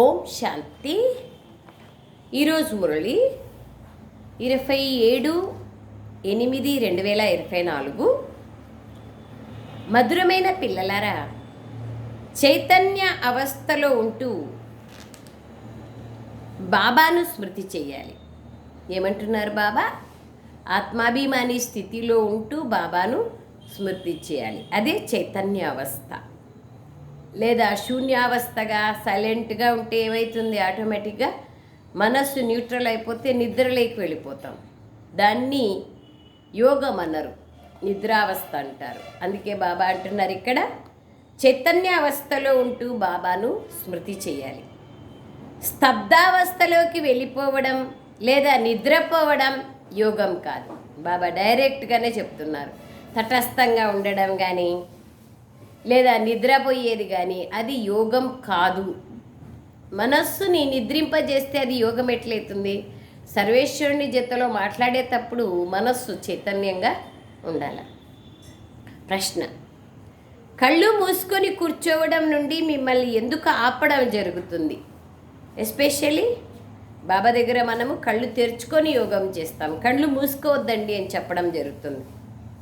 ఓం శాంతి. ఈరోజు మురళి ఇరవై ఏడు ఎనిమిది రెండు వేల ఇరవై నాలుగు. మధురమైన పిల్లలారా చైతన్య అవస్థలో ఉంటూ బాబాను స్మృతి చేయాలి. ఏమంటున్నారు బాబా? ఆత్మాభిమాని స్థితిలో ఉంటూ బాబాను స్మృతి చేయాలి. అదే చైతన్య అవస్థ. లేదా శూన్యావస్థగా సైలెంట్గా ఉంటే ఏమవుతుంది ఆటోమేటిక్గా మనస్సు న్యూట్రల్ అయిపోతే నిద్రలోకి వెళ్ళిపోతాం. దాన్ని యోగం అన్నారు నిద్రావస్థ అంటారు. అందుకే బాబా అంటున్నారు ఇక్కడ చైతన్య అవస్థలో ఉంటూ బాబాను స్మృతి చేయాలి. స్తబ్దావస్థలోకి వెళ్ళిపోవడం లేదా నిద్రపోవడం యోగం కాదు. బాబా డైరెక్ట్గానే చెప్తున్నారు. తటస్థంగా ఉండడం కానీ లేదా నిద్రపోయేది కానీ అది యోగం కాదు. మనస్సుని నిద్రింపజేస్తే అది యోగం ఎట్లయితుంది? సర్వేశ్వరుని జతలో మాట్లాడేటప్పుడు మనస్సు చైతన్యంగా ఉండాలి. ప్రశ్న. కళ్ళు మూసుకొని కూర్చోవడం నుండి మిమ్మల్ని ఎందుకు ఆపడం జరుగుతుంది? ఎస్పెషల్లీ బాబా దగ్గర మనము కళ్ళు తెరుచుకొని యోగం చేస్తాం. కళ్ళు మూసుకోవద్దండి అని చెప్పడం జరుగుతుంది.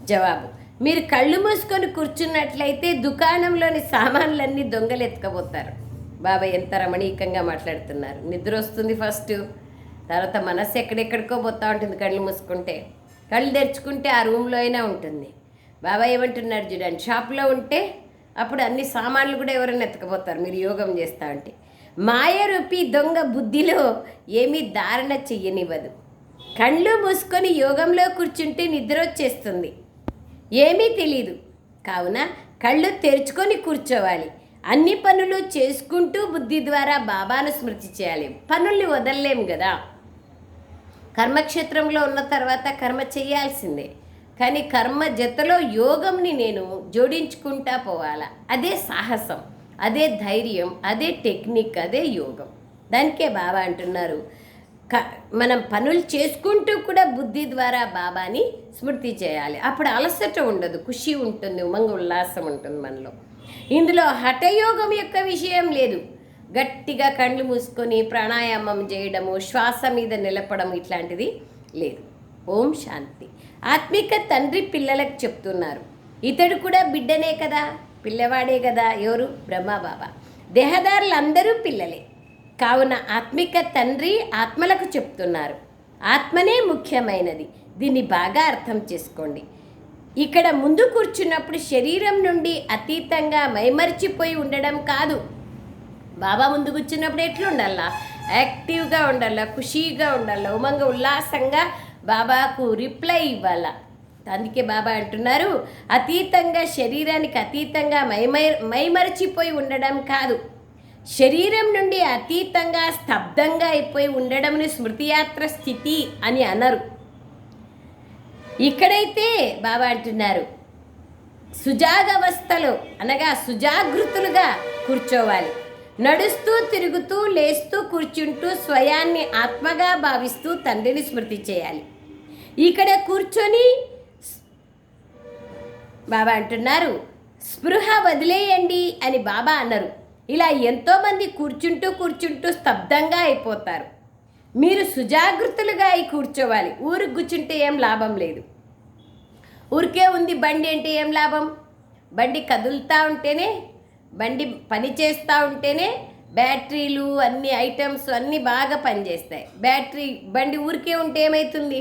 జవాబు. మీరు కళ్ళు మూసుకొని కూర్చున్నట్లయితే దుకాణంలోని సామాన్లన్నీ దొంగలు ఎత్తుకపోతారు. బాబా ఎంత రమణీకంగా మాట్లాడుతున్నారు. నిద్ర వస్తుంది ఫస్ట్. తర్వాత మనస్సు ఎక్కడెక్కడికో పోతూ ఉంటుంది కళ్ళు మూసుకుంటే. కళ్ళు తెరుచుకుంటే ఆ రూమ్లో అయినా ఉంటుంది. బాబా ఏమంటున్నారు చూడండి షాప్లో ఉంటే అప్పుడు అన్ని సామాన్లు కూడా ఎవరైనా ఎత్తుకపోతారు. మీరు యోగం చేస్తా ఉంటే. మాయరూపి దొంగ బుద్ధిలో ఏమీ ధారణ చెయ్యనివ్వదు. కళ్ళు మూసుకొని యోగంలో కూర్చుంటే నిద్ర వచ్చేస్తుంది. ఏమీ తెలియదు కావున కళ్ళు తెరుచుకొని కూర్చోవాలి. అన్ని పనులు చేసుకుంటూ బుద్ధి ద్వారా బాబాను స్మృతి చేయాలి. పనుల్ని వదలలేం కదా కర్మక్షేత్రంలో ఉన్న తర్వాత కర్మ చేయాల్సిందే. కానీ కర్మ జతలో యోగంని నేను జోడించుకుంటా పోవాలా? అదే సాహసం అదే ధైర్యం అదే టెక్నిక్ అదే యోగం. దానికే బాబా అంటున్నారు. క మనం పనులు చేసుకుంటూ కూడా బుద్ధి ద్వారా బాబాని స్మృతి చేయాలి. అప్పుడు అలసట ఉండదు ఖుషి ఉంటుంది ఉమంగ ఉల్లాసం ఉంటుంది మనలో. ఇందులో హఠయోగం యొక్క విషయం లేదు. గట్టిగా కళ్ళు మూసుకొని ప్రాణాయామం చేయడము శ్వాస మీద నిలపడం ఇట్లాంటిది లేదు. ఓం శాంతి. ఆత్మిక తండ్రి పిల్లలకు చెప్తున్నారు. ఇతడు కూడా బిడ్డనే కదా పిల్లవాడే కదా ఎవరు? బ్రహ్మబాబా దేహదారులు అందరూ పిల్లలే. కావున ఆత్మిక తండ్రి ఆత్మలకు చెప్తున్నారు. ఆత్మనే ముఖ్యమైనది. దీన్ని బాగా అర్థం చేసుకోండి. ఇక్కడ ముందు కూర్చున్నప్పుడు శరీరం నుండి అతీతంగా మైమరిచిపోయి ఉండడం కాదు. బాబా ముందు కూర్చున్నప్పుడు ఎట్లుండాలా యాక్టివ్గా ఉండాలా? ఖుషీగా ఉండాలా? ఉమంగ ఉల్లాసంగా బాబాకు రిప్లై ఇవ్వాలా? అందుకే బాబా అంటున్నారు అతీతంగా శరీరానికి అతీతంగా మైమై మైమరిచిపోయి ఉండడం కాదు. శరీరం నుండి అతీతంగా స్తబ్దంగా అయిపోయి ఉండడంని స్మృతియాత్ర స్థితి అని అనరు. ఇక్కడైతే బాబా అంటున్నారు సుజాగవస్థలో అనగా సుజాగృతులుగా కూర్చోవాలి. నడుస్తూ తిరుగుతూ లేస్తూ కూర్చుంటూ స్వయాన్ని ఆత్మగా భావిస్తూ తండ్రిని స్మృతి చేయాలి. ఇక్కడ కూర్చొని బాబా అంటున్నారు స్పృహ వదిలేయండి అని బాబా అన్నారు ఇలా ఎంతోమంది కూర్చుంటూ కూర్చుంటూ స్తబ్దంగా అయిపోతారు. మీరు సుజాగ్రత్తలుగా అయి కూర్చోవాలి. ఊరికి కూర్చుంటే ఏం లాభం లేదు. ఊరికే ఉంది బండి అంటే ఏం లాభం? బండి కదులుతూ ఉంటేనే బండి పని చేస్తూ ఉంటేనే బ్యాటరీలు అన్ని ఐటమ్స్ అన్నీ బాగా పనిచేస్తాయి. బ్యాటరీ బండి ఊరికే ఉంటే ఏమవుతుంది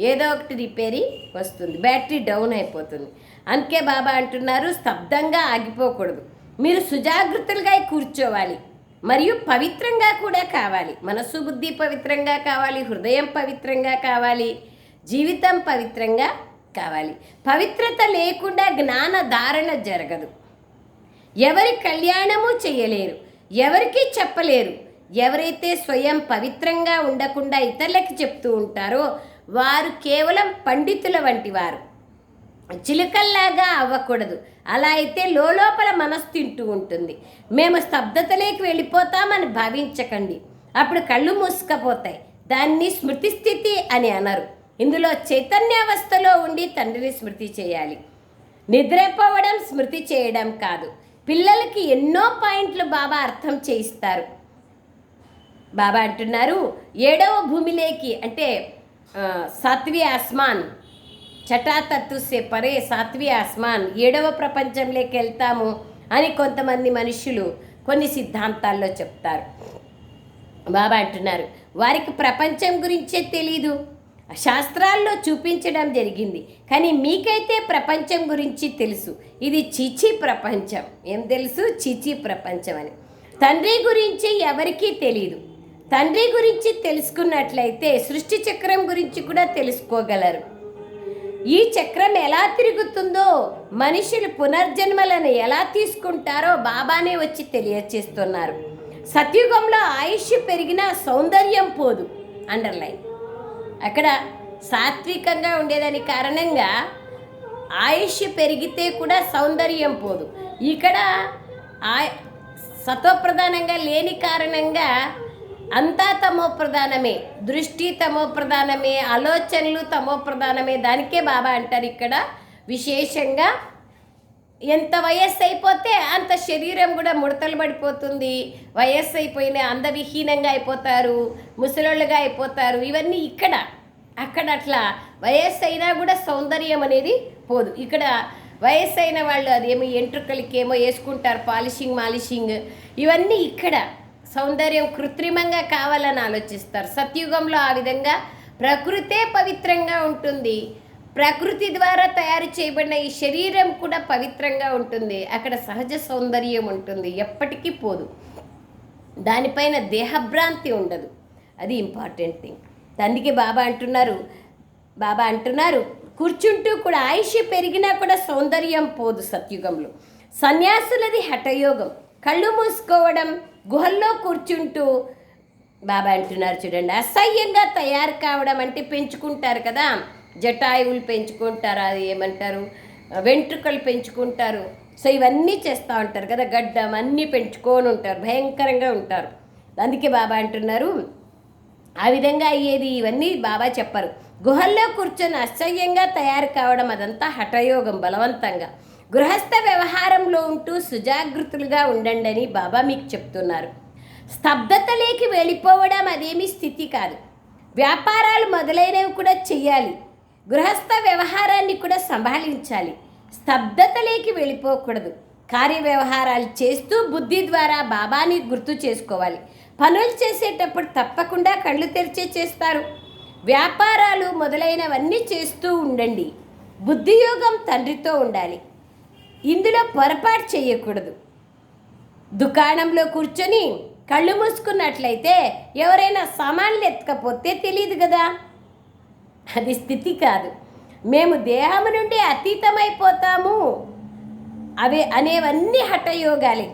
ఏదో ఒకటి రిపేరీ వస్తుంది. బ్యాటరీ డౌన్ అయిపోతుంది. అందుకే బాబా అంటున్నారు స్తబ్దంగా ఆగిపోకూడదు. మీరు సుజాగ్రత్తలుగా కూర్చోవాలి. మరియు పవిత్రంగా కూడా కావాలి. మనస్సు బుద్ధి పవిత్రంగా కావాలి. హృదయం పవిత్రంగా కావాలి. జీవితం పవిత్రంగా కావాలి. పవిత్రత లేకుండా జ్ఞాన ధారణ జరగదు. ఎవరి కళ్యాణము చేయలేరు. ఎవరికి చెప్పలేరు. ఎవరైతే స్వయం పవిత్రంగా ఉండకుండా ఇతరులకి చెప్తూ ఉంటారో వారు కేవలం పండితుల వంటి వారు. చిలుకల్లాగా అవ్వకూడదు. అలా అయితే లోపల మనసు తింటూ ఉంటుంది. మేము స్తబ్దతలోకి వెళ్ళిపోతామని భావించకండి. అప్పుడు కళ్ళు మూసుకపోతాయి. దాన్ని స్మృతి స్థితి అని అనరు. ఇందులో చైతన్యావస్థలో ఉండి తండ్రిని స్మృతి చేయాలి. నిద్రపోవడం స్మృతి చేయడం కాదు. పిల్లలకి ఎన్నో పాయింట్లు బాబా అర్థం చేయిస్తారు. బాబా అంటున్నారు ఏడవ భూమిలేకి అంటే సత్వి సాత్వి ఆస్మాన్. చటాతత్తుసే పరే సాత్వి ఆస్మాన్. ఏడవ ప్రపంచంలోకి వెళ్తాము అని కొంతమంది మనుషులు కొన్ని సిద్ధాంతాల్లో చెప్తారు. బాబా అంటున్నారు వారికి ప్రపంచం గురించే తెలీదు. శాస్త్రాల్లో చూపించడం జరిగింది కానీ మీకైతే ప్రపంచం గురించి తెలుసు. ఇది చిచి ప్రపంచం. ఏం తెలుసు? చిచి ప్రపంచం అని. తండ్రి గురించి ఎవరికీ తెలియదు తండ్రి గురించి తెలుసుకున్నట్లయితే సృష్టి చక్రం గురించి కూడా తెలుసుకోగలరు. ఈ చక్రం ఎలా తిరుగుతుందో మనుషులు పునర్జన్మలను ఎలా తీసుకుంటారో బాబానే వచ్చి తెలియచేస్తున్నారు. సత్యుగంలో ఆయుష్ పెరిగినా సౌందర్యం పోదు. అండర్లైన్. అక్కడ సాత్వికంగా ఉండేదాని కారణంగా ఆయుష్ పెరిగితే కూడా సౌందర్యం పోదు. ఇక్కడ ఆ సత్వప్రధానంగా లేని కారణంగా అంతా తమో ప్రధానమే దృష్టి తమో ప్రధానమే ఆలోచనలు తమో ప్రధానమే. దానికే బాబా అంటారు ఇక్కడ. విశేషంగా ఎంత వయస్సు అయిపోతే అంత శరీరం కూడా ముడతలు పడిపోతుంది. వయస్సు అయిపోయిన అందవిహీనంగా అయిపోతారు ముసలోళ్ళుగా అయిపోతారు. ఇవన్నీ ఇక్కడ అక్కడ అట్లా వయస్సు అయినా కూడా సౌందర్యం అనేది పోదు. ఇక్కడ వయస్సు అయిన వాళ్ళు అదేమో ఎంట్రుకలకి ఏమో వేసుకుంటారు పాలిషింగ్ మాలిషింగ్. ఇవన్నీ ఇక్కడ. సౌందర్యం కృత్రిమంగా కావాలని ఆలోచిస్తారు. సత్యుగంలో ఆ విధంగా ప్రకృతే పవిత్రంగా ఉంటుంది. ప్రకృతి ద్వారా తయారు చేయబడిన ఈ శరీరం కూడా పవిత్రంగా ఉంటుంది. అక్కడ సహజ సౌందర్యం ఉంటుంది. ఎప్పటికీ పోదు. దానిపైన దేహభ్రాంతి ఉండదు. అది ఇంపార్టెంట్ థింగ్. అందుకే బాబా అంటున్నారు బాబా అంటున్నారు కూర్చుంటూ కూడా ఆయుష్ పెరిగినా కూడా సౌందర్యం పోదు సత్యుగంలో. సన్యాసులది హఠయోగం. కళ్ళు మూసుకోవడం గుహల్లో కూర్చుంటూ బాబా అంటున్నారు చూడండి అసహ్యంగా తయారు కావడం అంటే పెంచుకుంటారు కదా. జటాయువులు పెంచుకుంటారు అది ఏమంటారు? వెంట్రుకలు పెంచుకుంటారు. సో ఇవన్నీ చేస్తూ ఉంటారు కదా గడ్డం అన్నీ పెంచుకొని ఉంటారు భయంకరంగా ఉంటారు. అందుకే బాబా అంటున్నారు ఆ విధంగా అయ్యేది ఇవన్నీ బాబా చెప్పరు. గుహల్లో కూర్చొని అసహ్యంగా తయారు కావడం అదంతా హఠయోగం బలవంతంగా. గృహస్థ వ్యవహారంలో ఉంటూ సుజాగృతులుగా ఉండండి అని బాబా మీకు చెప్తున్నారు. స్తబ్దతలేకి వెళ్ళిపోవడం అదేమీ స్థితి కాదు. వ్యాపారాలు మొదలైనవి కూడా చెయ్యాలి. గృహస్థ వ్యవహారాన్ని కూడా సంభాళించాలి. స్తబ్దతలేకి వెళ్ళిపోకూడదు. కార్య వ్యవహారాలు చేస్తూ బుద్ధి ద్వారా బాబాని గుర్తు చేసుకోవాలి. పనులు చేసేటప్పుడు తప్పకుండా కళ్ళు తెరిచే చేస్తారు. వ్యాపారాలు మొదలైనవన్నీ చేస్తూ ఉండండి. బుద్ధియోగం తండ్రితో ఉండాలి. ఇందులో పొరపాటు చేయకూడదు. దుకాణంలో కూర్చొని కళ్ళు మూసుకున్నట్లయితే ఎవరైనా సామాన్లు ఎత్తకపోతే తెలియదు కదా. అది స్థితి కాదు. మేము దేహము నుండి అతీతమైపోతాము. అవి అనేవన్నీ హఠయోగాలే.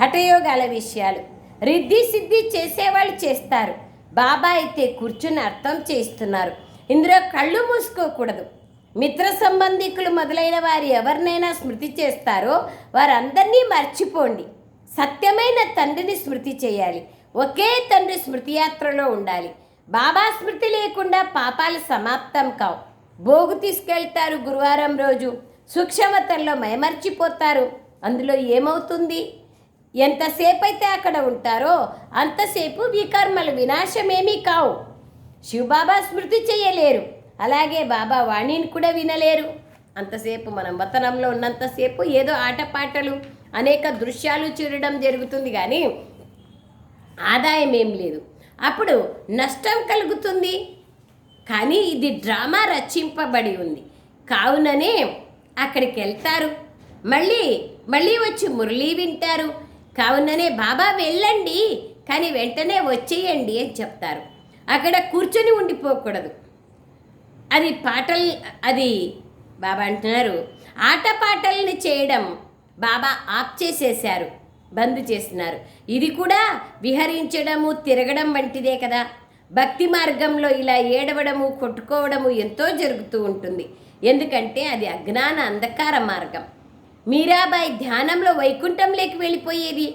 హఠయోగాల విషయాలు. రిద్ధి సిద్ధి చేసేవాళ్ళు చేస్తారు. బాబా అయితే కూర్చుని అర్థం చేస్తున్నారు ఇందులో కళ్ళు మూసుకోకూడదు. మిత్ర సంబంధికులు మొదలైన వారు ఎవరినైనా స్మృతి చేస్తారో వారందరినీ మర్చిపోండి. సత్యమైన తండ్రిని స్మృతి చేయాలి. ఒకే తండ్రి స్మృతి యాత్రలో ఉండాలి. బాబా స్మృతి లేకుండా పాపాలు సమాప్తం కావు. భోగు తీసుకెళ్తారు గురువారం రోజు. సూక్ష్మతల్లో మైమర్చిపోతారు. అందులో ఏమవుతుంది? ఎంతసేపు అయితే అక్కడ ఉంటారో అంతసేపు వికర్మల వినాశమేమీ కావు. శివబాబా స్మృతి చేయలేరు. అలాగే బాబా వాణిని కూడా వినలేరు. అంతసేపు మనం వతనంలో ఉన్నంతసేపు ఏదో ఆటపాటలు అనేక దృశ్యాలు చూడడం జరుగుతుంది కానీ ఆదాయం ఏం లేదు. అప్పుడు నష్టం కలుగుతుంది. కానీ ఇది డ్రామా రచింపబడి ఉంది. కావుననే అక్కడికి వెళ్తారు. మళ్ళీ మళ్ళీ వచ్చి మురళీ వింటారు. కావుననే బాబా వెళ్ళండి కానీ వెంటనే వచ్చేయండి అని చెప్తారు. అక్కడ కూర్చొని ఉండిపోకూడదు. అది పాటలు అది బాబా అంటున్నారు. ఆటపాటల్ని చేయడం బాబా ఆప్ చేసేశారు బంద్ చేస్తున్నారు. ఇది కూడా విహరించడము తిరగడం వంటిదే కదా. భక్తి మార్గంలో ఇలా ఏడవడము కొట్టుకోవడము ఎంతో జరుగుతూ ఉంటుంది. ఎందుకంటే అది అజ్ఞాన అంధకార మార్గం. మీరాబాయి ధ్యానంలో వైకుంఠంలోకి వెళ్ళిపోయేది.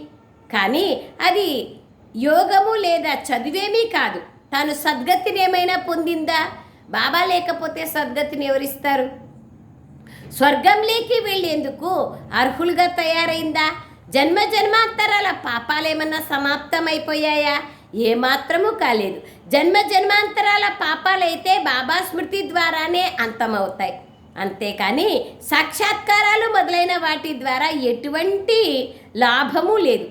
కానీ అది యోగము లేదా చదివేమీ కాదు. తాను సద్గతిని ఏమైనా పొందిందా? బాబా లేకపోతే సద్గతిని ఎవరిస్తారు? స్వర్గంలోకి వెళ్ళేందుకు? అర్హులుగా తయారైందా? జన్మ జన్మాంతరాల పాపాలేమన్నా సమాప్తమైపోయాయా? ఏమాత్రము కాలేదు. జన్మ జన్మాంతరాల పాపాలైతే బాబా స్మృతి ద్వారానే అంతమవుతాయి. అంతేకాని సాక్షాత్కారాలు మొదలైన వాటి ద్వారా ఎటువంటి లాభము లేదు.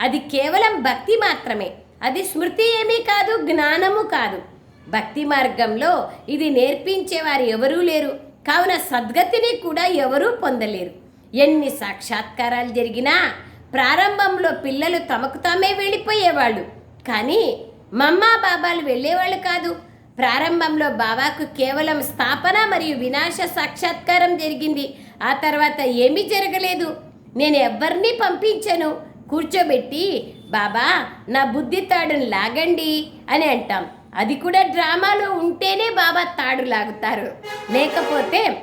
అది కేవలం భక్తి మాత్రమే. అది స్మృతి ఏమీ కాదు జ్ఞానము కాదు. భక్తి మార్గంలో ఇది నేర్పించేవారు ఎవరూ లేరు. కావున సద్గతిని కూడా ఎవరూ పొందలేరు. ఎన్ని సాక్షాత్కారాలు జరిగినా ప్రారంభంలో పిల్లలు తమకు తామే వెళ్ళిపోయేవాళ్ళు. కానీ మమ్మా బాబాలు వెళ్ళేవాళ్ళు కాదు. ప్రారంభంలో బాబాకు కేవలం స్థాపన మరియు వినాశ సాక్షాత్కారం జరిగింది. ఆ తర్వాత ఏమీ జరగలేదు. నేను ఎవరిని పంపించను. కూర్చోబెట్టి బాబా నా బుద్ధి తాడును లాగండి అని అంటాం. అది కూడా డ్రామాలో ఉంటేనే బాబా తాడు లాగుతారు. లేకపోతే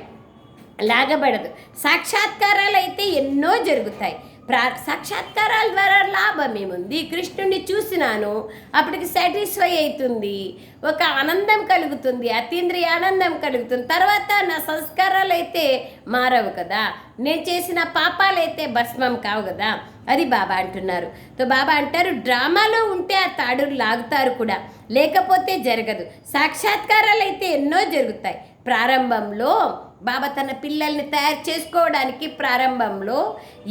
లాగబడదు. సాక్షాత్కారాలు అయితే ఎన్నో జరుగుతాయి. ప్రా సాక్షాత్కారాల ద్వారా లాభం ఏముంది కృష్ణుడిని చూసినాను అప్పటికి సాటిస్ఫై అవుతుంది ఒక ఆనందం కలుగుతుంది అతీంద్రియ ఆనందం కలుగుతుంది. తర్వాత నా సంస్కారాలు అయితే మారవు కదా. నేను చేసిన పాపాలైతే భస్మం కావు కదా. అది బాబా అంటున్నారు. తో బాబా అంటారు డ్రామాలో ఉంటే ఆ తాడులు లాగుతారు కూడా. లేకపోతే జరగదు. సాక్షాత్కారాలు అయితే ఎన్నో జరుగుతాయి. ప్రారంభంలో బాబా తన పిల్లల్ని తయారు చేసుకోవడానికి ప్రారంభంలో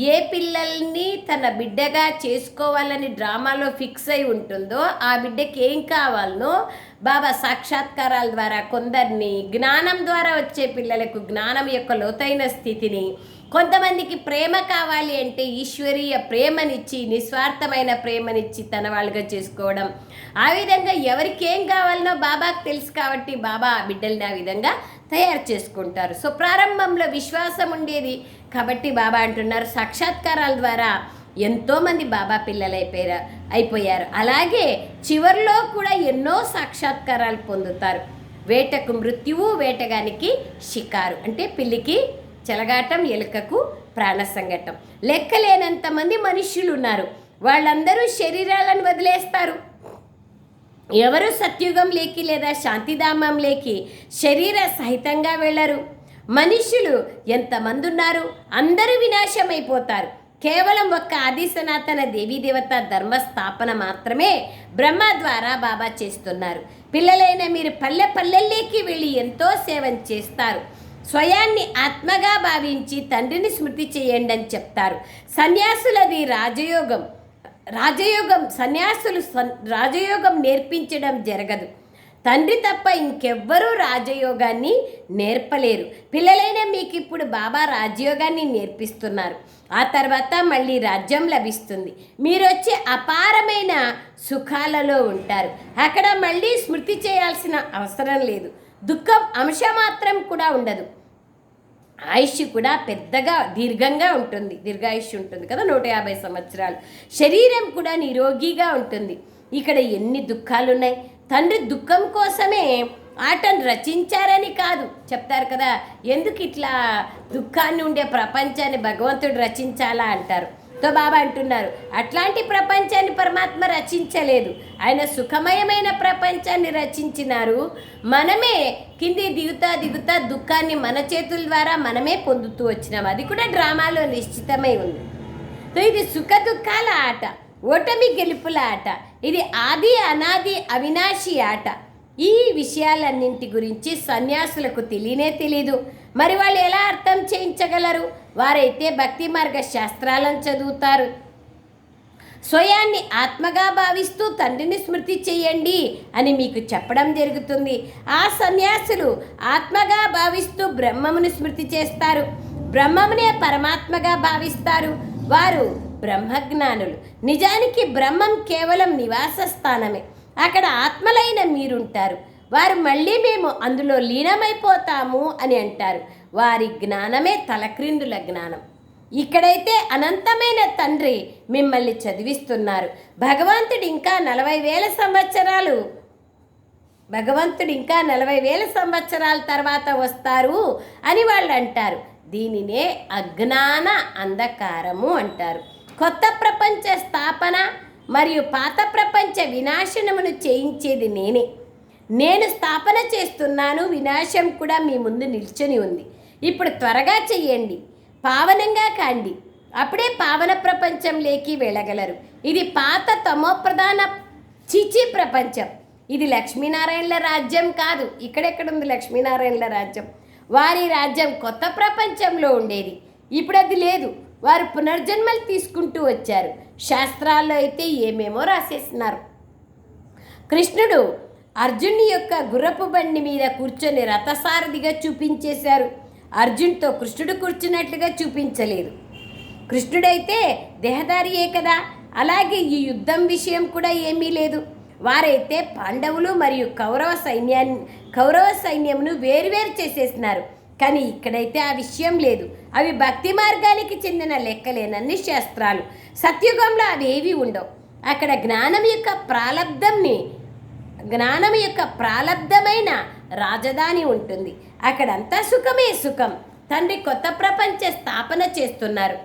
ఏ పిల్లల్ని తన బిడ్డగా చేసుకోవాలని డ్రామాలో ఫిక్స్ అయి ఉంటుందో ఆ బిడ్డకి ఏం కావాలనో బాబా సాక్షాత్కారాల ద్వారా కొందరిని జ్ఞానం ద్వారా వచ్చే పిల్లలకు జ్ఞానం యొక్క లోతైన స్థితిని కొంతమందికి ప్రేమ కావాలి అంటే ఈశ్వరీయ ప్రేమనిచ్చి నిస్వార్థమైన ప్రేమనిచ్చి తన వాళ్ళుగా చేసుకోవడం. ఆ విధంగా ఎవరికి ఏం కావాలనో బాబాకు తెలుసు కాబట్టి బాబా ఆ బిడ్డల్ని ఆ విధంగా తయారు చేసుకుంటారు. సో ప్రారంభంలో విశ్వాసం ఉండేది. కాబట్టి బాబా అంటున్నారు సాక్షాత్కారాల ద్వారా ఎంతోమంది బాబా పిల్లలు అయిపోయారు అయిపోయారు. అలాగే చివరిలో కూడా ఎన్నో సాక్షాత్కారాలు పొందుతారు. వేటకు మృత్యువు వేటగానికి షికారు. అంటే పిల్లికి చెలగాటం ఎలుకకు ప్రాణ సంఘటం. లెక్కలేనంత మంది మనుష్యులు ఉన్నారు వాళ్ళందరూ శరీరాలను వదిలేస్తారు. ఎవరు సత్యుగం లేకి లేదా శాంతిధామంలోకి శరీర సహితంగా వెళ్ళరు. మనుష్యులు ఎంతమంది ఉన్నారు అందరూ వినాశమైపోతారు. కేవలం ఒక్క ఆది సనాతన దేవీ దేవత ధర్మ స్థాపన మాత్రమే బ్రహ్మ ద్వారా బాబా చేస్తున్నారు. పిల్లలైన మీరు పల్లె పల్లెల్లోకి వెళ్ళి ఎంతో సేవం చేస్తారు. స్వయాన్ని ఆత్మగా భావించి తండ్రిని స్మృతి చేయండి అని చెప్తారు. సన్యాసులది రాజయోగం. రాజయోగం సన్యాసులు రాజయోగం నేర్పించడం జరగదు. తండ్రి తప్ప ఇంకెవ్వరూ రాజయోగాన్ని నేర్పలేరు. పిల్లలైన మీకు ఇప్పుడు బాబా రాజయోగాన్ని నేర్పిస్తున్నారు. ఆ తర్వాత మళ్ళీ రాజ్యం లభిస్తుంది. మీరు వచ్చే అపారమైన సుఖాలలో ఉంటారు. అక్కడ మళ్ళీ స్మృతి చేయాల్సిన అవసరం లేదు. దుఃఖం అంశ మాత్రం కూడా ఉండదు. ఆయుష్ కూడా పెద్దగా దీర్ఘంగా ఉంటుంది. దీర్ఘాయుష్ ఉంటుంది కదా నూట యాభై సంవత్సరాలు. శరీరం కూడా నిరోగిగా ఉంటుంది. ఇక్కడ ఎన్ని దుఃఖాలు ఉన్నాయి తండ్రి దుఃఖం కోసమే ఆటను రచించారని కాదు. చెప్తారు కదా ఎందుకు ఇట్లా దుఃఖాన్ని ఉండే ప్రపంచాన్ని భగవంతుడు రచించాలా అంటారు. తో బాబా అంటున్నారు. అట్లాంటి ప్రపంచాన్ని పరమాత్మ రచించలేదు. ఆయన సుఖమయమైన ప్రపంచాన్ని రచించినారు. మనమే కింది దిగుతా దిగుతా దుఃఖాన్ని మన చేతుల ద్వారా మనమే పొందుతూ వచ్చినాం. అది కూడా డ్రామాలో నిశ్చితమై ఉంది. సో ఇది సుఖ దుఃఖాల ఆట ఓటమి గెలుపుల ఆట ఇది ఆది అనాది అవినాశి ఆట. ఈ విషయాలన్నింటి గురించి సన్యాసులకు తెలియనే తెలీదు. మరి వాళ్ళు ఎలా అర్థం చేయించగలరు? వారైతే భక్తి మార్గ శాస్త్రాలను చదువుతారు. స్వయాన్ని ఆత్మగా భావిస్తూ తండ్రిని స్మృతి చేయండి అని మీకు చెప్పడం జరుగుతుంది. ఆ సన్యాసులు ఆత్మగా భావిస్తూ బ్రహ్మమును స్మృతి చేస్తారు. బ్రహ్మమునే పరమాత్మగా భావిస్తారు. వారు బ్రహ్మజ్ఞానులు. నిజానికి బ్రహ్మం కేవలం నివాస స్థానమే అక్కడ ఆత్మలైన మీరుంటారు. వారు మళ్ళీ మేము అందులో లీనమైపోతాము అని అంటారు. వారి జ్ఞానమే తలక్రిందుల జ్ఞానం. ఇక్కడైతే అనంతమైన తండ్రి మిమ్మల్ని చదివిస్తున్నారు. భగవంతుడు ఇంకా నలభై వేల సంవత్సరాలు భగవంతుడు ఇంకా నలభై వేల సంవత్సరాల తర్వాత వస్తారు అని వాళ్ళు అంటారు. దీనినే అజ్ఞాన అంధకారము అంటారు. కొత్త ప్రపంచ స్థాపన మరియు పాత ప్రపంచ వినాశనమును చేయించేది నేనే. నేను స్థాపన చేస్తున్నాను వినాశం కూడా మీ ముందు నిల్చొని ఉంది. ఇప్పుడు త్వరగా చెయ్యండి. పావనంగా కాండి. అప్పుడే పావన ప్రపంచంలోకి వెళ్ళగలరు. ఇది పాత తమోప్రధాన చిచి ప్రపంచం. ఇది లక్ష్మీనారాయణల రాజ్యం కాదు. ఇక్కడెక్కడుంది లక్ష్మీనారాయణల రాజ్యం? వారి రాజ్యం కొత్త ప్రపంచంలో ఉండేది. ఇప్పుడు అది లేదు. వారు పునర్జన్మలు తీసుకుంటూ వచ్చారు. శాస్త్రాల్లో అయితే ఏమేమో రాసేస్తున్నారు. కృష్ణుడు అర్జున్ యొక్క గుర్రపు బండి మీద కూర్చొని రథసారథిగా చూపించేశారు. అర్జున్తో కృష్ణుడు కూర్చున్నట్లుగా చూపించలేదు. కృష్ణుడైతే దేహదారియే కదా. అలాగే ఈ యుద్ధం విషయం కూడా ఏమీ లేదు. వారైతే పాండవులు మరియు కౌరవ సైన్యాన్ని కౌరవ సైన్యమును వేరువేరు చేసేసినారు. కానీ ఇక్కడైతే ఆ విషయం లేదు. అవి భక్తి మార్గానికి చెందిన లెక్కలేనన్ని శాస్త్రాలు. సత్యుగంలో అవి ఏవి ఉండవు. అక్కడ జ్ఞానం యొక్క ప్రాలబ్ధంని జ్ఞానం యొక్క ప్రాలబ్ధమైన రాజధాని ఉంటుంది. అక్కడంతా సుఖమే సుఖం. తండ్రి కొత్త ప్రపంచ స్థాపన చేస్తున్నారు.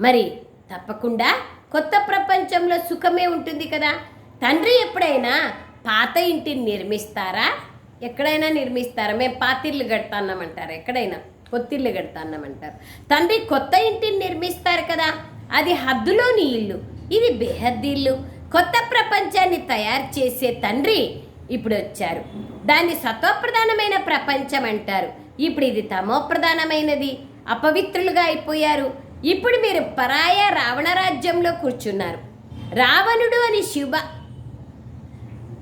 మరి తప్పకుండా కొత్త ప్రపంచంలో సుఖమే ఉంటుంది కదా? తండ్రి ఎప్పుడైనా పాత ఇంటిని నిర్మిస్తారా? ఎక్కడైనా నిర్మిస్తారా? మేము పాతిళ్ళు కడతాన్నామంటారు. ఎక్కడైనా కొత్తిళ్ళు కడతాన్నామంటారు. తండ్రి కొత్త ఇంటిని నిర్మిస్తారు కదా? అది హద్దులోని ఇల్లు. ఇది బేహద్దిల్లు ఇల్లు. కొత్త ప్రపంచాన్ని తయారు చేసే తండ్రి ఇప్పుడు వచ్చారు దాన్ని సత్వప్రధానమైన ప్రపంచం అంటారు ఇప్పుడు ఇది తమోప్రధానమైనది. అపవిత్రులుగా అయిపోయారు. ఇప్పుడు మీరు పరాయ రావణ రాజ్యంలో కూర్చున్నారు. రావణుడు అని శివ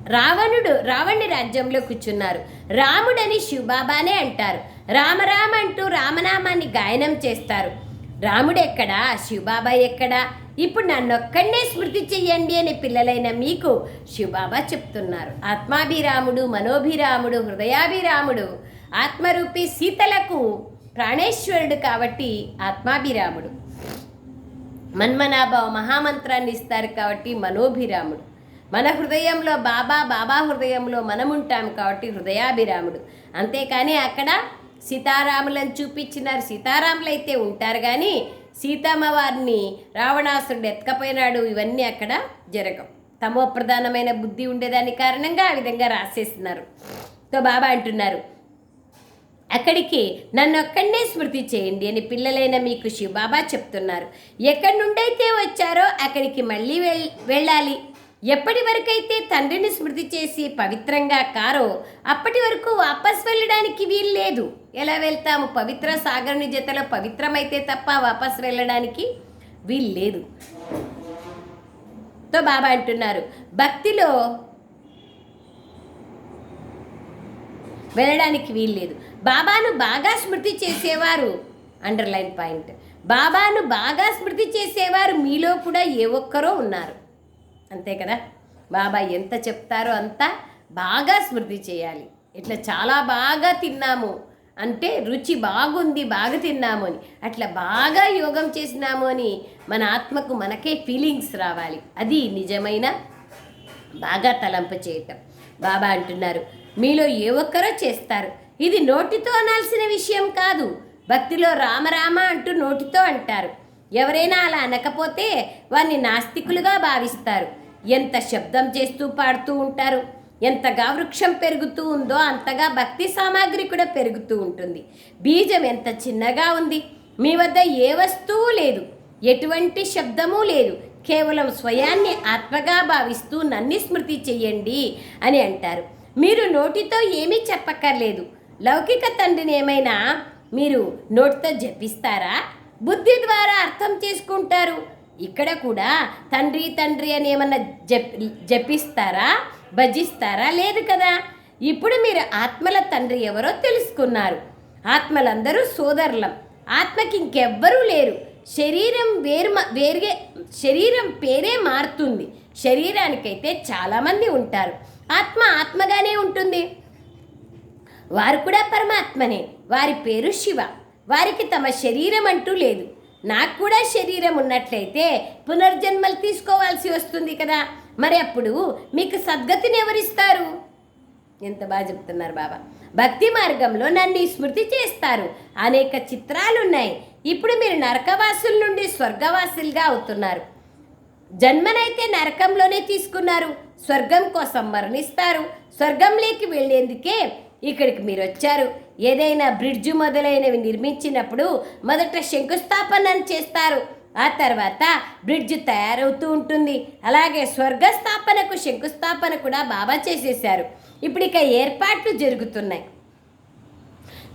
రావణుడు రావణి రాజ్యంలో కూర్చున్నారు. రాముడని శివబాబానే అంటారు. రామరామ అంటూ రామనామాన్ని గాయనం చేస్తారు. రాముడు ఎక్కడా శివబాబా ఎక్కడా? ఇప్పుడు నన్నొక్కడనే స్మృతి చెయ్యండి అని పిల్లలైన మీకు శివబాబా చెప్తున్నారు. ఆత్మాభిరాముడు మనోభిరాముడు హృదయాభిరాముడు ఆత్మరూపి సీతలకు ప్రాణేశ్వరుడు కాబట్టి ఆత్మాభిరాముడు. మన్మనాభావ మహామంత్రాన్ని ఇస్తారు కాబట్టి మనోభిరాముడు. మన హృదయంలో బాబా బాబా హృదయంలో మనం ఉంటాం కాబట్టి హృదయాభిరాముడు. అంతేకాని అక్కడ సీతారాములను చూపించినారు. సీతారాములు అయితే ఉంటారు కానీ సీతమ్మ వారిని రావణాసురుడు ఎత్తకపోయినాడు. ఇవన్నీ అక్కడ జరగవు. తమో ప్రధానమైన బుద్ధి ఉండేదాని కారణంగా ఆ విధంగా రాసేస్తున్నారు. తో బాబా అంటున్నారు అక్కడికి నన్ను ఒక్కడనే స్మృతి చేయండి అని పిల్లలైన మీకు శివబాబా చెప్తున్నారు. ఎక్కడి నుండైతే వచ్చారో అక్కడికి మళ్ళీ వెళ్ వెళ్ళాలి. ఎప్పటి వరకైతే తండ్రిని స్మృతి చేసి పవిత్రంగా కారో అప్పటి వరకు వాపస్ వెళ్ళడానికి వీలు లేదు. ఎలా వెళ్తాము? పవిత్ర సాగరుని జతలో పవిత్రమైతే తప్ప వాపస్ వెళ్ళడానికి వీలు లేదు. తో బాబా అంటున్నారు భక్తిలో వెళ్ళడానికి వీలు లేదు. బాబాను బాగా స్మృతి చేసేవారు అండర్లైన్ పాయింట్ బాబాను బాగా స్మృతి చేసేవారు మీలో కూడా ఏ ఒక్కరో ఉన్నారు. అంతే కదా? బాబా ఎంత చెప్తారో అంత బాగా స్మృతి చేయాలి. ఇట్లా చాలా బాగా తిన్నాము అంటే రుచి బాగుంది బాగా తిన్నాము అని. అట్లా బాగా యోగం చేసినాము అని మన ఆత్మకు మనకే ఫీలింగ్స్ రావాలి. అది నిజమైన బాగా తలంపు చేయటం. బాబా అంటున్నారు మీలో ఏ ఒక్కరో చేస్తారు. ఇది నోటితో అనాల్సిన విషయం కాదు. భక్తిలో రామరామ అంటూ నోటితో అంటారు. ఎవరైనా అలా అనకపోతే వారిని నాస్తికులుగా భావిస్తారు. ఎంత శబ్దం చేస్తూ పాడుతూ ఉంటారు? ఎంతగా వృక్షం పెరుగుతూ ఉందో అంతగా భక్తి సామాగ్రి కూడా పెరుగుతూ ఉంటుంది. బీజం ఎంత చిన్నగా ఉంది? మీ వద్ద ఏ వస్తువు లేదు. ఎటువంటి శబ్దము లేదు. కేవలం స్వయాన్ని ఆత్మగా భావిస్తూ నన్ని స్మృతి చెయ్యండి అని అంటారు. మీరు నోటితో ఏమీ చెప్పక్కర్లేదు. లౌకిక తండ్రిని ఏమైనా మీరు నోటితో జపిస్తారా? బుద్ధి ద్వారా అర్థం చేసుకుంటారు. ఇక్కడ కూడా తండ్రి తండ్రి అని ఏమన్నా జప్ జపిస్తారా? భజిస్తారా? లేదు కదా. ఇప్పుడు మీరు ఆత్మల తండ్రి ఎవరో తెలుసుకున్నారు. ఆత్మలందరూ సోదరులం. ఆత్మకి ఇంకెవ్వరూ లేరు. శరీరం వేరు వేరుగే శరీరం పేరే మారుతుంది. శరీరానికైతే చాలామంది ఉంటారు. ఆత్మ ఆత్మగానే ఉంటుంది. వారు కూడా పరమాత్మనే. వారి పేరు శివ. వారికి తమ శరీరం అంటూ లేదు. నాకు కూడా శరీరం ఉన్నట్లయితే పునర్జన్మలు తీసుకోవాల్సి వస్తుంది కదా. మరి అప్పుడు మీకు సద్గతిని ఎవరిస్తారు? ఎంత బాగా చెప్తున్నారు బాబా. భక్తి మార్గంలో నన్ను స్మృతి చేస్తారు. అనేక చిత్రాలు ఉన్నాయి. ఇప్పుడు మీరు నరకవాసుల నుండి స్వర్గవాసులుగా అవుతున్నారు. జన్మనైతే నరకంలోనే తీసుకున్నారు. స్వర్గం కోసం మరణిస్తారు. స్వర్గంలోకి వెళ్ళేందుకే ఇక్కడికి మీరు వచ్చారు. ఏదైనా బ్రిడ్జ్ మొదలైనవి నిర్మించినప్పుడు మొదట శంకుస్థాపన చేస్తారు. ఆ తర్వాత బ్రిడ్జ్ తయారవుతూ ఉంటుంది. అలాగే స్వర్గస్థాపనకు శంకుస్థాపన కూడా బాబా చేసేశారు. ఇప్పుడు ఇక ఏర్పాట్లు జరుగుతున్నాయి.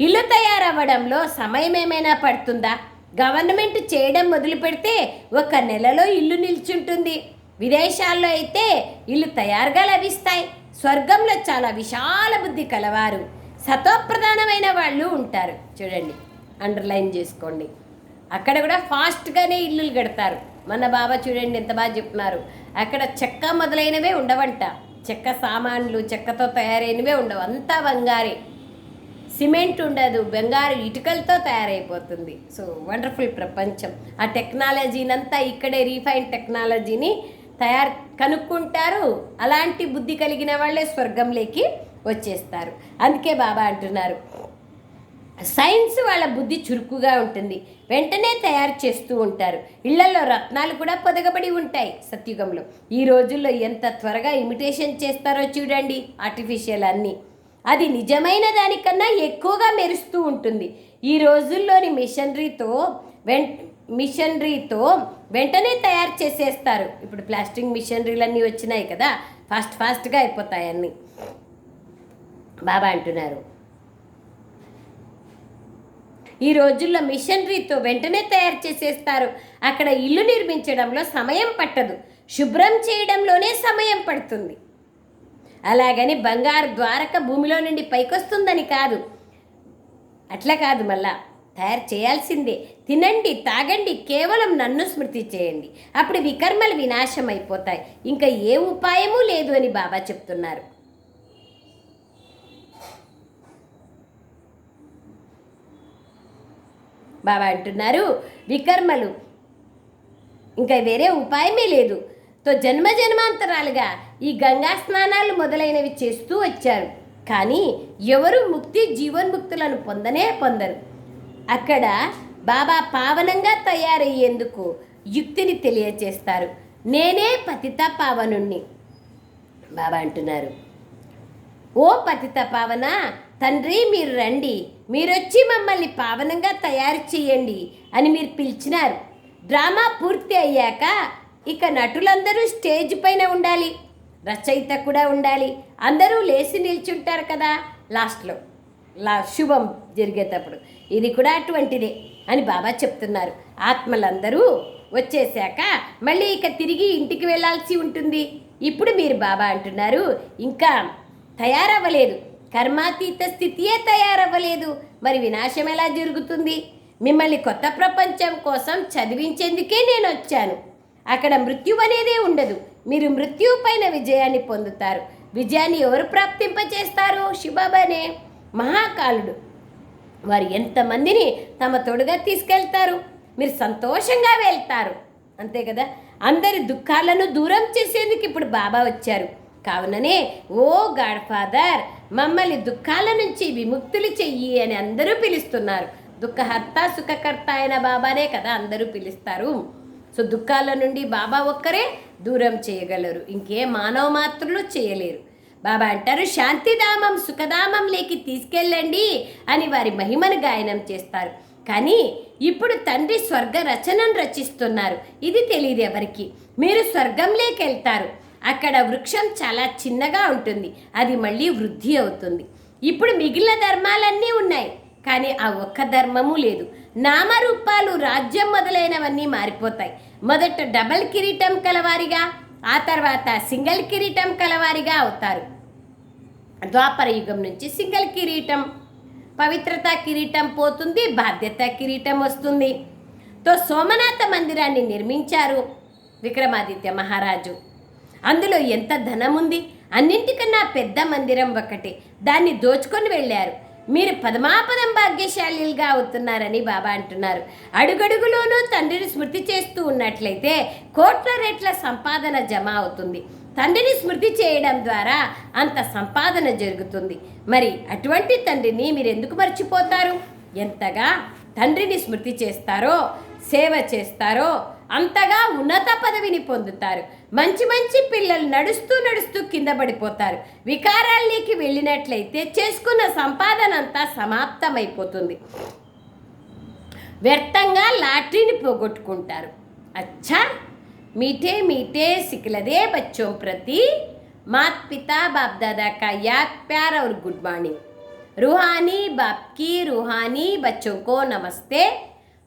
ఇల్లు తయారవ్వడంలో సమయం ఏమైనా పడుతుందా? గవర్నమెంట్ చేయడం మొదలు పెడితే ఒక నెలలో ఇల్లు నిల్చుంటుంది. విదేశాల్లో అయితే ఇల్లు తయారుగా లభిస్తాయి. స్వర్గంలో చాలా విశాల బుద్ధి కలవారు. సతోప్రధానమైన వాళ్ళు ఉంటారు. చూడండి అండర్లైన్ చేసుకోండి. అక్కడ కూడా ఫాస్ట్గానే ఇల్లులు కడతారు. మన బాబా చూడండి ఎంత బాగా చెప్తున్నారు. అక్కడ చెక్క మొదలైనవే ఉండవంట. చెక్క సామాన్లు చెక్కతో తయారైనవే ఉండవు. అంతా బంగారే. సిమెంట్ ఉండదు బంగారు ఇటుకలతో తయారైపోతుంది. సో వండర్ఫుల్ ప్రపంచం. ఆ టెక్నాలజీనంతా ఇక్కడే రీఫైన్ టెక్నాలజీని తయారు కనుక్కుంటారు. అలాంటి బుద్ధి కలిగిన వాళ్ళే స్వర్గంలోకి వచ్చేస్తారు. అందుకే బాబా అంటున్నారు సైన్స్ వాళ్ళ బుద్ధి చురుకుగా ఉంటుంది. వెంటనే తయారు చేస్తూ ఉంటారు. ఇళ్ళలో రత్నాలు కూడా పొదగబడి ఉంటాయి సత్యుగంలో. ఈ రోజుల్లో ఎంత త్వరగా ఇమిటేషన్ చేస్తారో చూడండి ఆర్టిఫిషియల్ అన్నీ. అది నిజమైన దానికన్నా ఎక్కువగా మెరుస్తూ ఉంటుంది. ఈ రోజుల్లోని మిషనరీతో వెం మిషనరీతో వెంటనే తయారు చేసేస్తారు. ఇప్పుడు ప్లాస్టిక్ మిషనరీలన్నీ వచ్చినాయి కదా ఫాస్ట్ ఫాస్ట్గా అయిపోతాయి అన్నీ. బాబా అంటున్నారు. ఈ రోజుల్లో మిషనరీతో వెంటనే తయారు చేసేస్తారు. అక్కడ ఇల్లు నిర్మించడంలో సమయం పట్టదు. శుభ్రం చేయడంలోనే సమయం పడుతుంది. అలాగని బంగారు ద్వారక భూమిలో నుండి పైకొస్తుందని కాదు. అట్లా కాదు మళ్ళా. తయారు చేయాల్సిందే. తినండి తాగండి కేవలం నన్ను స్మృతి చేయండి. అప్పుడు వికర్మలు వినాశం అయిపోతాయి ఇంకా ఏ ఉపాయమూ లేదు అని బాబా చెప్తున్నారు. బాబా అంటున్నారు. వికర్మలు. ఇంకా వేరే ఉపాయమే లేదు. తో జన్మ జన్మాంతరాలుగా ఈ గంగా స్నానాలు మొదలైనవి చేస్తూ వచ్చారు. కానీ ఎవరు ముక్తి జీవన్ముక్తులను పొందనే పొందరు. అక్కడ బాబా పావనంగా తయారయ్యేందుకు యుక్తిని తెలియచేస్తారు. నేనే పతిత పావనుణ్ణి. బాబా అంటున్నారు. ఓ పతిత పావన తండ్రి మీరు రండి. మీరొచ్చి మమ్మల్ని పావనంగా తయారు చేయండి అని మీరు పిలిచినారు. డ్రామా పూర్తి అయ్యాక ఇక నటులందరూ స్టేజ్ పైన ఉండాలి. రచయిత కూడా ఉండాలి. అందరూ లేచి నిల్చుంటారు కదా లాస్ట్లో. లా శుభం జరిగేటప్పుడు. ఇది కూడా అటువంటిదే అని బాబా చెప్తున్నారు. ఆత్మలందరూ వచ్చేసాక మళ్ళీ ఇక తిరిగి ఇంటికి వెళ్ళాల్సి ఉంటుంది. ఇప్పుడు మీరు బాబా అంటున్నారు ఇంకా తయారవ్వలేదు. కర్మాతీత స్థితియే తయారవ్వలేదు. మరి వినాశం ఎలా జరుగుతుంది? మిమ్మల్ని కొత్త ప్రపంచం కోసం చదివించేందుకే నేను వచ్చాను అక్కడ మృత్యు అనేదే ఉండదు. మీరు మృత్యు పైన విజయాన్ని పొందుతారు. విజయాన్ని ఎవరు ప్రాప్తింపచేస్తారు? శివబాబానే మహాకాలుడు. వారు ఎంతమందిని తమ తోడుగా తీసుకెళ్తారు? మీరు సంతోషంగా వెళ్తారు. అంతే కదా? అందరి దుఃఖాలను దూరం చేసేందుకు ఇప్పుడు బాబా వచ్చారు. కావుననే ఓ గాడ్ ఫాదర్ మమ్మల్ని దుఃఖాల నుంచి విముక్తులు చెయ్యి అని అందరూ పిలుస్తున్నారు. దుఃఖహర్త సుఖకర్త అయిన బాబానే కదా అందరూ పిలుస్తారు. సో దుఃఖాల నుండి బాబా ఒక్కరే దూరం చేయగలరు. ఇంకే మానవ మాత్రులు చేయలేరు. బాబా అంటారు శాంతిధామం సుఖధామం లేకి తీసుకెళ్ళండి అని వారి మహిమను గాయనం చేస్తారు. కానీ ఇప్పుడు తండ్రి స్వర్గ రచనను రచిస్తున్నారు. ఇది తెలియదు ఎవరికి. మీరు స్వర్గంలోకి వెళ్తారు. అక్కడ వృక్షం చాలా చిన్నగా ఉంటుంది. అది మళ్ళీ వృద్ధి అవుతుంది. ఇప్పుడు మిగిలిన ధర్మాలన్నీ ఉన్నాయి. కానీ ఆ ఒక్క ధర్మము లేదు. నామరూపాలు రాజ్యం మొదలైనవన్నీ మారిపోతాయి. మొదట డబల్ కిరీటం కలవారిగా ఆ తర్వాత సింగిల్ కిరీటం కలవారిగా అవుతారు. ద్వాపర యుగం నుంచి సింగిల్ కిరీటం పవిత్రత కిరీటం పోతుంది బాధ్యత కిరీటం వస్తుంది. తో సోమనాథ మందిరాన్ని నిర్మించారు విక్రమాదిత్య మహారాజు. అందులో ఎంత ధనం ఉంది అన్నింటికన్నా పెద్ద మందిరం ఒకటి దాన్ని దోచుకొని వెళ్ళారు. మీరు పదమాపదం భాగ్యశాలిగా అవుతున్నారని బాబా అంటున్నారు. అడుగడుగులోనూ తండ్రిని స్మృతి చేస్తూ ఉన్నట్లయితే కోట్ల రెట్ల సంపాదన జమ అవుతుంది. తండ్రిని స్మృతి చేయడం ద్వారా అంత సంపాదన జరుగుతుంది. మరి అటువంటి తండ్రిని మీరు ఎందుకు మర్చిపోతారు? ఎంతగా తండ్రిని స్మృతి చేస్తారో సేవ చేస్తారో అంతగా ఉన్నత పదవిని పొందుతారు మంచి మంచి పిల్లలు నడుస్తూ నడుస్తూ కింద పడిపోతారు వికారాల్లోకి వెళ్ళినట్లయితే చేసుకున్న సంపాదన అంతా సమాప్తమైపోతుంది వ్యర్థంగా లాటరీని పోగొట్టుకుంటారు अच्छा मीठे मीठे सिकलदे बच्चों प्रति मात पिता बाप दादा का याद प्यार और गुड मॉर्निंग रूहानी बाप की रूहानी बच्चों को नमस्ते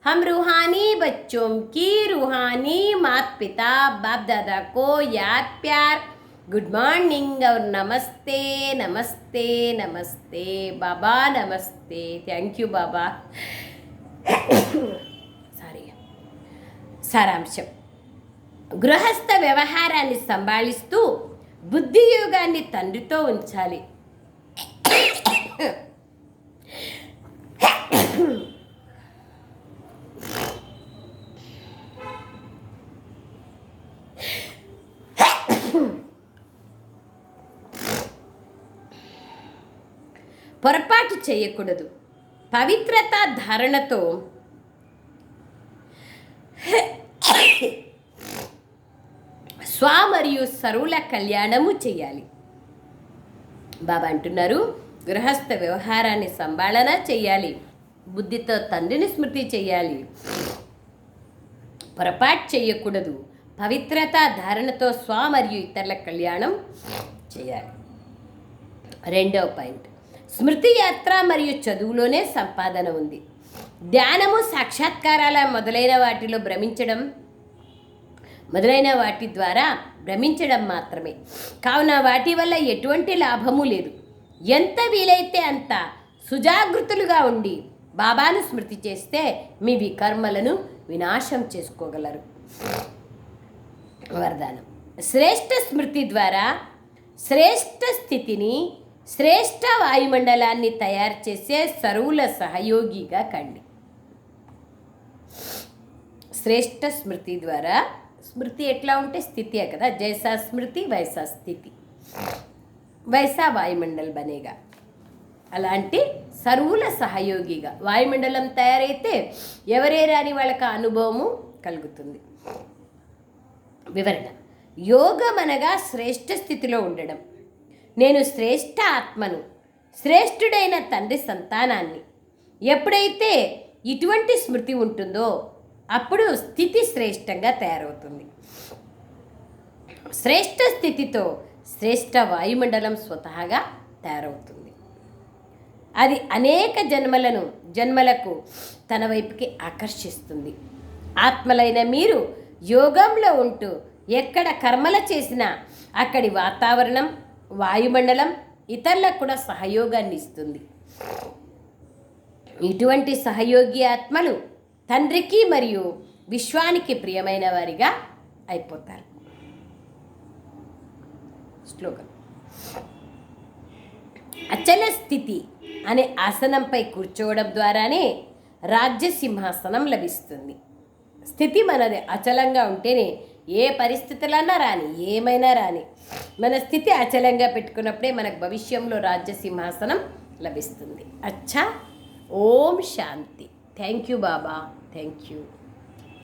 हम रूहानी बच्चों की रूहानी मात पिता बाप दादा को याद प्यार गुड मॉर्निंग और नमस्ते नमस्ते नमस्ते बाबा नमस्ते थैंक यू बाबा సారీ సారాంశం గృహస్థ వ్యవహారాన్ని సంభాళిస్తూ బుద్ధియోగాన్ని తండ్రితో ఉంచాలి పొరపాటు చేయకూడదు. పవిత్రత ధారణతో స్వ మరియు సరువుల కళ్యాణము చేయాలి. బాబా అంటున్నారు గృహస్థ వ్యవహారాన్ని సంభాళన చేయాలి. బుద్ధితో తండ్రిని స్మృతి చేయాలి. పొరపాటు చేయకూడదు. పవిత్రత ధారణతో స్వ మరియు ఇతరుల కళ్యాణం చేయాలి. రెండవ పాయింట్. స్మృతి యాత్ర మరియు చదువులోనే సంపాదన ఉంది. ధ్యానము సాక్షాత్కారాల మొదలైన వాటిలో భ్రమించడం మొదలైన వాటి ద్వారా భ్రమించడం మాత్రమే. కావున వాటి వల్ల ఎటువంటి లాభము లేదు. ఎంత వీలైతే అంత సుజాగృతులుగా ఉండి బాబాను స్మృతి చేస్తే మీ వికర్మలను వినాశం చేసుకోగలరు. వరదానం. శ్రేష్ఠ స్మృతి ద్వారా శ్రేష్ఠ స్థితిని శ్రేష్ఠ వాయుమండలాన్ని తయారు చేసే సరువుల సహయోగిగా కండి. శ్రేష్ఠ స్మృతి ద్వారా స్మృతి ఎట్లా ఉంటే స్థితియే కదా జైసా స్మృతి వైసా స్థితి. వైసా వాయుమండల్ బనేగా. అలాంటి సరువుల సహయోగిగా వాయుమండలం తయారైతే ఎవరే రాని వాళ్ళకి అనుభవము కలుగుతుంది. వివరణ యోగం అనగా శ్రేష్ఠ స్థితిలో ఉండడం. నేను శ్రేష్ఠ ఆత్మను శ్రేష్ఠుడైన తండ్రి సంతానాన్ని. ఎప్పుడైతే ఇటువంటి స్మృతి ఉంటుందో అప్పుడు స్థితి శ్రేష్టంగా తయారవుతుంది. శ్రేష్ఠ స్థితితో శ్రేష్ఠ వాయుమండలం స్వతహాగా తయారవుతుంది. అది అనేక జన్మలను జన్మలకు తన వైపుకి ఆకర్షిస్తుంది. ఆత్మలైన మీరు యోగంలో ఉంటూ ఎక్కడ కర్మల చేసినా అక్కడి వాతావరణం వాయుమండలం ఇతరులకు కూడా సహయోగాన్ని ఇస్తుంది ఇటువంటి సహయోగి ఆత్మలు తండ్రికి మరియు విశ్వానికి ప్రియమైన వారిగా అయిపోతారు. శ్లోకం. అచల స్థితి అనే ఆసనంపై కూర్చోవడం ద్వారానే రాజ్య సింహాసనం లభిస్తుంది. స్థితి మనది అచలంగా ఉంటేనే ఏ పరిస్థితులన్నా రాని ఏమైనా రాని మన స్థితి అచలంగా పెట్టుకున్నప్పుడే మనకు భవిష్యంలో రాజ్య సింహాసనం లభిస్తుంది. అచ్చా ఓం శాంతి. Thank you Baba. Thank you.